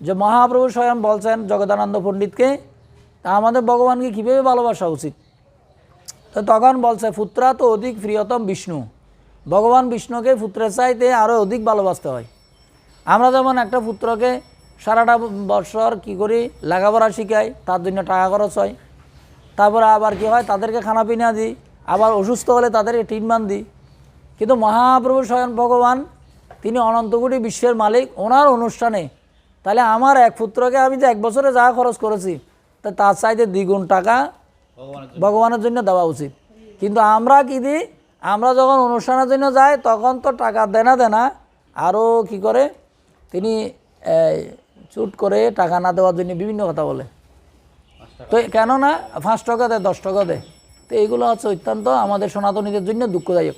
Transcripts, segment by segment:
যে মহাপ্রভু স্বয়ং বলছেন জগদানন্দ পণ্ডিতকে, তা আমাদের ভগবানকে কীভাবে ভালোবাসা উচিত? তো তখন বলছে, পুত্রা তো অধিক প্রিয়তম বিষ্ণু। ভগবান বিষ্ণুকে পুত্রের চাইতে আরও অধিক ভালোবাসতে হয়। আমরা যেমন একটা পুত্রকে সারাটা বছর কি করি, লেখাপড়া শিখাই, তার জন্য টাকা খরচ হয়। তারপরে আবার কি হয়, তাদেরকে খানা পিনা দিই, আবার অসুস্থ হলে তাদেরকে ট্রিটমেন্ট দিই। কিন্তু মহাপ্রভু স্বয়ং ভগবান, তিনি অনন্তকোটি বিশ্বের মালিক, ওনার অনুষ্ঠানে তাহলে আমার এক পুত্রকে আমি যে এক বছরে যা খরচ করেছি, তা তার চাইতে দ্বিগুণ টাকা ভগবানের জন্য দেওয়া উচিত। কিন্তু আমরা কি দিই? আমরা যখন অনুষ্ঠানের জন্য যাই, তখন তো টাকা দেনা দেনা, আরও কি করে? তিনি চুট করে টাকা না দেওয়ার জন্য বিভিন্ন কথা বলে। তো কেননা পাঁচ টাকা দেয়, দশ টাকা দেয়। তো এইগুলো হচ্ছে অত্যন্ত আমাদের সনাতনীদের জন্য দুঃখদায়ক।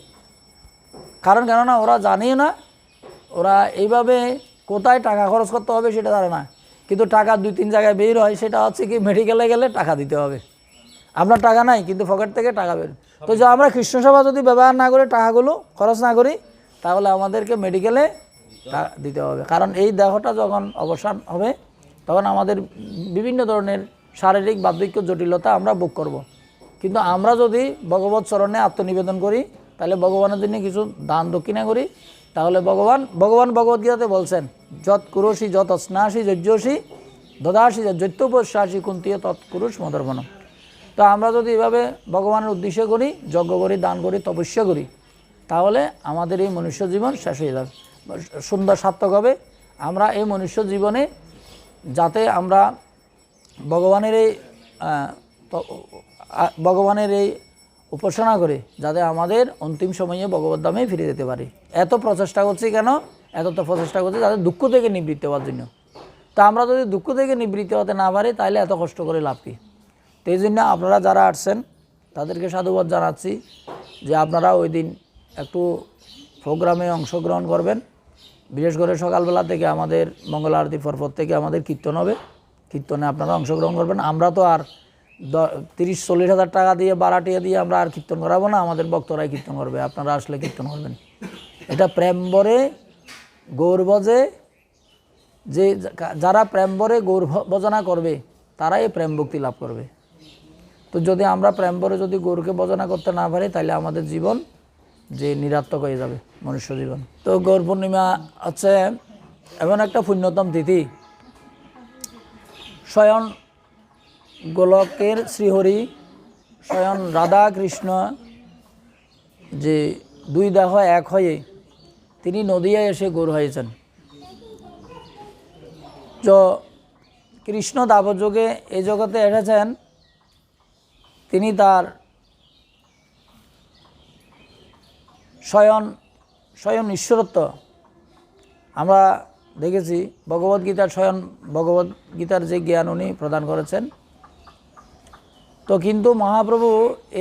কারণ কেননা ওরা জানেই না, ওরা এইভাবে কোথায় টাকা খরচ করতে হবে সেটা জানে না। কিন্তু টাকা দুই তিন জায়গায় বের হয়, সেটা হচ্ছে কি মেডিকেলে গেলে টাকা দিতে হবে। আপনার টাকা নাই, কিন্তু পকেট থেকে টাকা বের। তো যে আমরা কৃষ্ণ সেবা যদি ব্যবহার না করে, টাকাগুলো খরচ না করি, তাহলে আমাদেরকে মেডিকেলে দিতে হবে। কারণ এই দেহটা যখন অবসান হবে, তখন আমাদের বিভিন্ন ধরনের শারীরিক বার্ধক্য জটিলতা আমরা ভোগ করব। কিন্তু আমরা যদি ভগবত চরণে আত্মনিবেদন করি তাহলে ভগবানের জন্য কিছু দান দক্ষিণা করি। তাহলে ভগবান ভগবান ভগবদ্গীতাতে বলছেন যত কুরসি যত স্নাসি যজ্ঞসি, দদাসি জৈত্যপস্যাসি কুন্তীয় তৎপুরুষ মদর্পণম। তো আমরা যদি এভাবে ভগবানের উদ্দেশ্য করি, যজ্ঞ করি, দান করি, তপস্যা করি, তাহলে আমাদের এই মনুষ্য জীবন শেষ হয়ে যাবে। সুন্দর সার্থক হবে। আমরা এই মনুষ্য জীবনে যাতে আমরা ভগবানের এই ভগবানের এই উপাসনা করে, যাতে আমাদের অন্তিম সময়ে ভগবত ধামে ফিরে যেতে পারি। এত প্রচেষ্টা করছি কেন? এত তো প্রচেষ্টা করছি যাতে দুঃখ থেকে নিবৃত্তি হওয়ার জন্য। তা আমরা যদি দুঃখ থেকে নিবৃত্তি হতে না পারি তাহলে এত কষ্ট করে লাভ কি? তো এই জন্য আপনারা যারা আসছেন, তাদেরকে সাধুবাদ জানাচ্ছি যে আপনারা ওই দিন একটু প্রোগ্রামে অংশগ্রহণ করবেন। বিশেষ করে সকালবেলা থেকে আমাদের মঙ্গল আরতি পরপর থেকে আমাদের কীর্তন হবে। কীর্তনে আপনারা অংশগ্রহণ করবেন। আমরা তো আর তিরিশ, চল্লিশ হাজার টাকা দিয়ে বারাটিয়া দিয়ে আমরা আর কীর্তন করাবো না, আমাদের বক্তরাই কীর্তন করবে, আপনারা আসলে কীর্তন করবেন। এটা প্রেমবরে গৌরবজে যে যারা প্রেমবরে গৌর ভজনা করবে, তারাই প্রেম ভক্তি লাভ করবে। তো যদি আমরা প্রেমবরে যদি গৌরকে ভজনা করতে না পারি, তাহলে আমাদের জীবন যে নিরাত্মক হয়ে যাবে, মনুষ্য জীবন। তো গৌর পূর্ণিমা হচ্ছে এমন একটা পুণ্যতম তিথি। স্বয়ং গোলকের শ্রীহরি স্বয়ং রাধা কৃষ্ণ যে দুই দেহ এক হয়ে তিনি নদিয়ায় এসে গৌর হয়েছেন। তো কৃষ্ণ দাবযোগে এই জগতে এসেছেন। তিনি তার স্বয়ং স্বয়ং ঈশ্বরত্ব। আমরা দেখেছি, ভগবদ্গীতার স্বয়ং ভগবদ্গীতার যে জ্ঞান উনি প্রদান করেছেন। তো কিন্তু মহাপ্রভু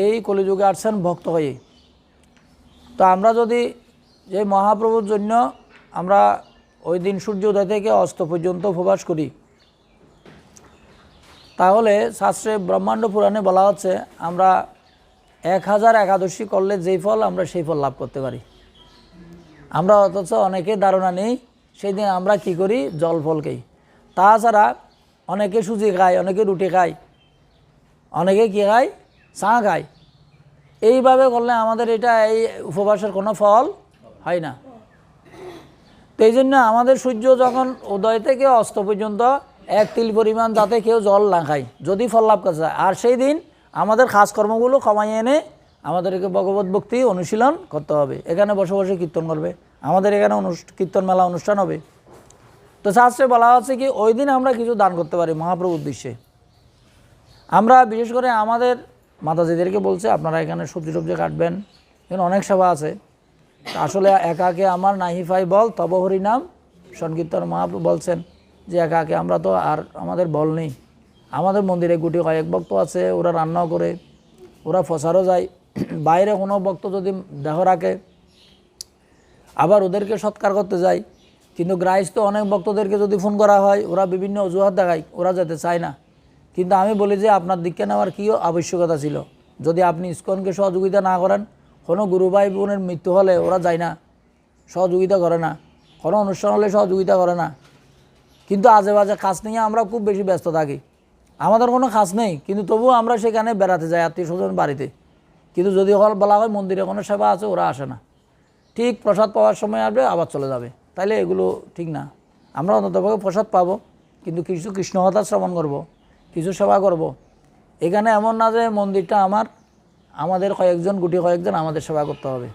এই কলিযুগে আসছেন ভক্ত হয়ে। তো আমরা যদি যে মহাপ্রভুর জন্য আমরা ওই দিন সূর্য উদয় থেকে অস্ত পর্যন্ত উপবাস করি, তাহলে শাস্ত্রে ব্রহ্মাণ্ড পুরাণে বলা হচ্ছে, আমরা এক হাজার একাদশী করলে যেই ফল আমরা সেই ফল লাভ করতে পারি। আমরা অথচ অনেকে ধারণা নেই সেই দিন আমরা কি করি? জল ফল খাই। তাছাড়া অনেকে সুজি খায়, অনেকে রুটি খায়। অনেকে কী খায়? চা খায়। এইভাবে করলে আমাদের এটা এই উপবাসের কোনো ফল হয় না। তো এই জন্য আমাদের সূর্য যখন উদয় থেকে অস্ত পর্যন্ত এক তিল পরিমাণ যাতে কেউ জল না খায়, যদি ফল লাভ করতে চায়। আর সেই দিন আমাদের কাজকর্মগুলো কমাই এনে আমাদেরকে ভগবত ভক্তি অনুশীলন করতে হবে। এখানে বসে বসে কীর্তন করবে। আমাদের এখানে কীর্তন মেলা অনুষ্ঠান হবে। তো শাস্ত্রে বলা হচ্ছে কি, ওই দিন আমরা কিছু দান করতে পারি মহাপ্রভুর উদ্দেশ্যে। আমরা বিশেষ করে আমাদের মাতাজিদেরকে বলছে, আপনারা এখানে সবজি টবজি কাটবেন। এখানে অনেক সেবা আছে। আসলে একাকে আমার নাহিফাই বল, তব হরি নাম। সংকীর্তন মহাপ্রভু বলছেন যে একাকে আমরা তো আর আমাদের বল নেই। আমাদের মন্দিরে গুটি কয়েক ভক্ত আছে, ওরা রান্নাও করে, ওরা ফসারও যায়। বাইরে কোনো ভক্ত যদি দেহ রাখে, আবার ওদেরকে সৎকার করতে যায়। কিন্তু গ্রাইস তো অনেক ভক্তদেরকে যদি ফোন করা হয়, ওরা বিভিন্ন অজুহাত দেখায়, ওরা যেতে চায় না। কিন্তু আমি বলি যে আপনার দিককে নেওয়ার কী আবশ্যকতা ছিল? যদি আপনি ইস্কনকে সহযোগিতা না করেন, কোনো গুরু ভাই বোনের মৃত্যু হলে ওরা যায় না, সহযোগিতা করে না, কোনো অনুষ্ঠান হলে সহযোগিতা করে না। কিন্তু আজে বাজে কাজ নিয়ে আমরা খুব বেশি ব্যস্ত থাকি। আমাদের কোনো কাজ নেই, কিন্তু তবুও আমরা সেখানে বেড়াতে যাই আত্মীয় স্বজন বাড়িতে। কিন্তু যদি হল- বলা হয় মন্দিরে কোনো সেবা আছে, ওরা আসে না। ঠিক প্রসাদ পাওয়ার সময় আসবে, আবার চলে যাবে। তাইলে এগুলো ঠিক না। আমরা অন্ততপক্ষে প্রসাদ পাবো, কিন্তু কিছু কৃষ্ণকথা শ্রবণ করব। কিছু সেবা করব। এখানে এমন না যে মন্দিরটা আমার, আমাদের কয়েকজন, গুটি কয়েকজন আমাদের সেবা করতে হবে।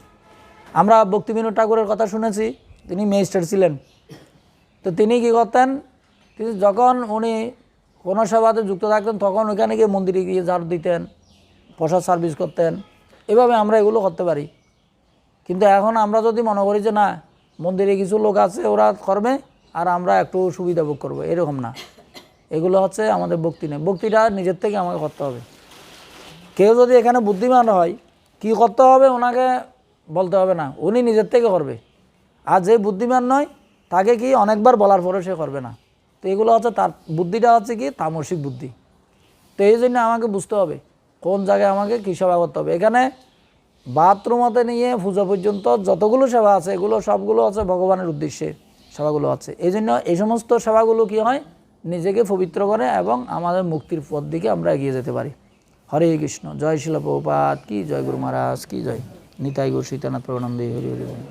আমরা ভক্তিবিনোদ ঠাকুরের কথা শুনেছি, তিনি মেজিস্ট্রেট ছিলেন। তো তিনি কী করতেন, তিনি যখন উনি কোনো সেবাতে যুক্ত থাকতেন, তখন ওইখানে গিয়ে মন্দিরে গিয়ে ঝাড় দিতেন, প্রসাদ সার্ভিস করতেন। এভাবে আমরা এগুলো করতে পারি। কিন্তু এখন আমরা যদি মনে করি যে না, মন্দিরে কিছু লোক আছে, ওরা করবে, আর আমরা একটু সুবিধা ভোগ করব, এরকম না। এগুলো হচ্ছে আমাদের ভক্তি নেই ভক্তিটা নিজের থেকে আমাকে করতে হবে। কেউ যদি এখানে বুদ্ধিমান হয়, কি করতে হবে ওনাকে বলতে হবে না। উনি নিজের থেকে করবে। আর যে বুদ্ধিমান নয়, তাকে কি অনেকবার বলার পরে সে করবে না। তো এগুলো হচ্ছে তার, বুদ্ধিটা হচ্ছে কি? তামসিক বুদ্ধি। তো এই জন্য আমাকে বুঝতে হবে, কোন জায়গায় আমাকে কী সেবা করতে হবে। এখানে বাথরুমতে নিয়ে পুজো পর্যন্ত যতগুলো সেবা আছে, এগুলো সবগুলো আছে ভগবানের উদ্দেশ্যে সেবাগুলো আছে। এই জন্য এই সমস্ত সেবাগুলো কি হয়? নিজেকে পবিত্র করে এবং আমাদের মুক্তির পথ দিকে আমরা এগিয়ে যেতে পারি হরে কৃষ্ণ, জয় শিলা প্রভুপাত কি জয় গুরু মহারাজ, কি জয় নিতাই গুরু সীতানাথ প্রণাম হরি হরি।